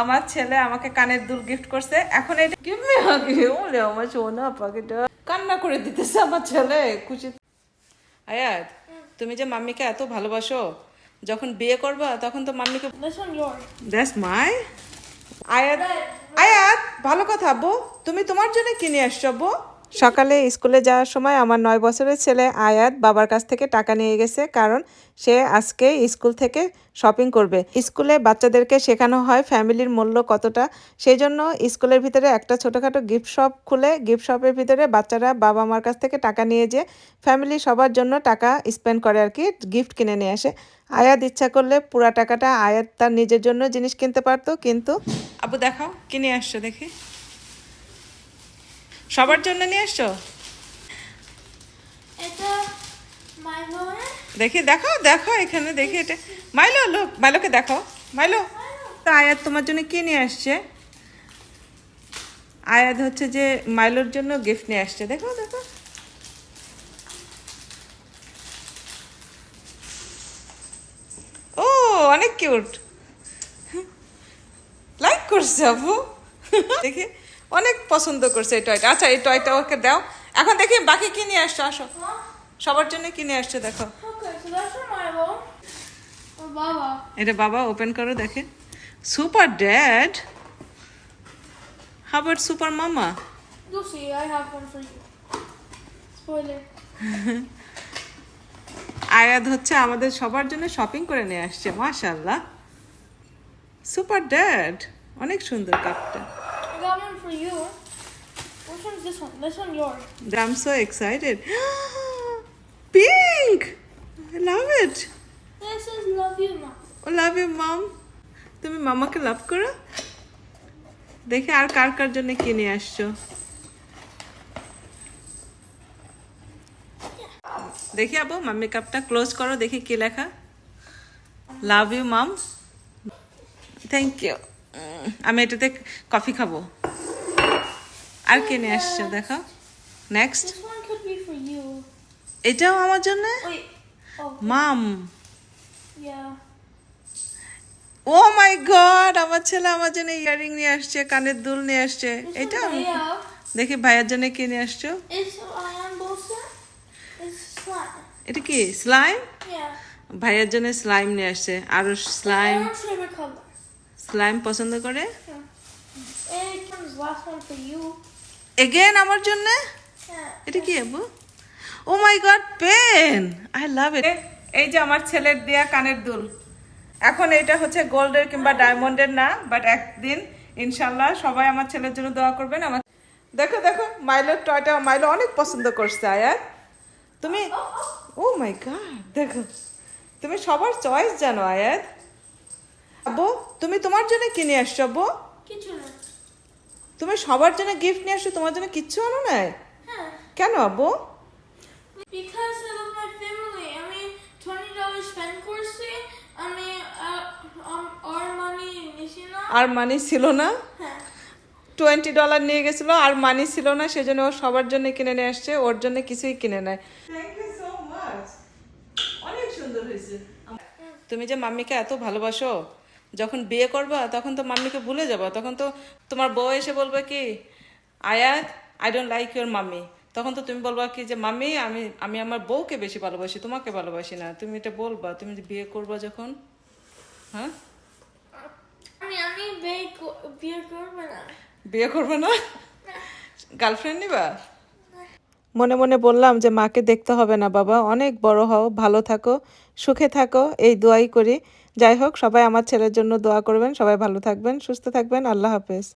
আমার ছেলে আমাকে কানের দুল গিফট করছে। এখন এটা গিভ মি হাগি ওলে আমার সোনা পাখিটা কান্না করে দিতেছে আমার ছেলে খুশি আয়াত তুমি যে মাম্মিকে এত ভালোবাসো যখন বিয়ে করবা তখন তো মাম্মিকে. দ্যাটস মাই আয়াত আয়াত ভালো কথা আব্বু। তুমি তোমার জন্য কিনে আসছো আব্বু। সকালে স্কুলে যাওয়ার সময় আমার নয় বছরের ছেলে আয়াত বাবার কাছ থেকে টাকা নিয়ে গেছে কারণ সে আজকে স্কুল থেকে শপিং করবে। স্কুলে বাচ্চাদেরকে শেখানো হয় ফ্যামিলির মূল্য কতটা। সেই জন্য স্কুলের ভিতরে একটা ছোটোখাটো গিফট শপ খুলে গিফট শপের ভিতরে বাচ্চারা বাবা মার কাছ থেকে টাকা নিয়ে যে ফ্যামিলি সবার জন্য টাকা স্পেন্ড করে আর কি, গিফট কিনে নিয়ে আসে। আয়াত ইচ্ছা করলে পুরা টাকাটা আয়াত তার নিজের জন্য জিনিস কিনতে পারতো, কিন্তু আবু দেখাও, কিনে আসছো দেখি। সবার জন্য নিয়ে lord. দেখি দেখো দেখো এখানে দেখি এটা। মাইলো লোক মাইলোকে দেখো। মাইলো তো আয়াত তোমার জন্য কি নিয়ে আসছে? আয়াত হচ্ছে যে মাইলোর জন্য গিফট নিয়ে আসছে। দেখো দেখো। ও অনেক কিউট লাইক করছে আপু। দেখি। অনেক পছন্দ করছে এই টয়টা আচ্ছা এই টয়টা ওকে দাও। এখন দেখি বাকি কি নিয়ে আসছো? আসো। সবার জন্য কি নিয়ে আসছো দেখো. এটা বাবা ওপেন করো দেখে। সুপার ড্যাড হাবার্ট সুপার মামা. আয়াদ হচ্ছে আমাদের সবার জন্য শপিং করে নিয়ে আসছে মাশাল্লাহ সুপার ড্যাড অনেক সুন্দর কাপটা। I got one for you. Which one's this one? This one yours. Am so excited pink I love it This is love you, mom. Oh love you mom তুমি মামাকে লাভ করো? দেখে আর কার কার জন্য কিনে আসছো? দেখি আবু মাম্মি কাপটা ক্লোজ করো দেখি কি লেখা। Love you mom thank you আমি এটাতে কফি খাব। আর কে নিয়ে আসছো দেখো। নেক্সট. এটাও আমার জন্য? মাম ও মাই গড আমার ছেলে আমার জন্য ইয়ারিং নিয়ে আসছে কানের দুল নিয়ে আসছে। এটা দেখি ভাইয়ের জন্য কি নিয়ে আসছো. এটা কি স্লাইম ভাইয়ের জন্য স্লাইম নিয়ে আসছে আরও স্লাইম. স্লাইম পছন্দ করে. এগেন আমার জন্য. এটা কি আবু ও my god pen I love it এই যে আমার ছেলের দেয়া কানের দুল। এখন এটা হচ্ছে গোল্ডের কিংবা ডায়মন্ডের না বাট একদিন ইনশাল্লাহ সবাই আমার ছেলের জন্য দোয়া করবেন। আমার দেখো দেখো মাইলোর টয়টা মাইলো অনেক পছন্দ করছে আয়ার তুমি ও মাই গড দেখো। তুমি সবার চয়েস জানো আয়াত। আব্বু তুমি তোমার জন্য কিনে আসছো আব্বু Kitchen. তুমি সবার জন্য গিফট নিয়ে আসছো তোমার জন্য কিচ্ছু আনো নাই Yeah. কেন আব্বু Because love my family. I mean, twenty dollars spend mean, uh, um, our money, Nishina. আর মানি ছিল না হ্যাঁ। টোয়েন্টি ডলার নিয়ে গেছিল আর মানি ছিল না সেজন্য ও সবার জন্য কিনে নিয়ে আসছে ওর জন্য কিছুই কিনে নেয় অনেক সুন্দর হয়েছে তুমি যে মাম্মিকে এত ভালোবাসো যখন বিয়ে করবা তখন তো মাম্মিকে ভুলে যাবা। তখন তো তোমার বউ এসে বলবে কি Ayat I don't like your mummy তখন তো তুমি বলবা কি যে মাম্মি আমি আমি আমার বউকে বেশি ভালোবাসি তোমাকে ভালোবাসি না। তুমি এটা বলবা তুমি বিয়ে করবা যখন? হ্যাঁ? আমি আমি বিয়ে বিয়ে করব না। বিয়ে করবে না? গার্লফ্রেন্ড নিবা? মনে মনে বললাম যে, মাকে দেখতে হবে না বাবা, অনেক বড় হও, ভালো থাকো, সুখে থাকো, এই দোয়াই করি। যাই হোক, সবাই আমার ছেলের জন্য দোয়া করবেন, সবাই ভালো থাকবেন, সুস্থ থাকবেন, আল্লাহ হাফেজ।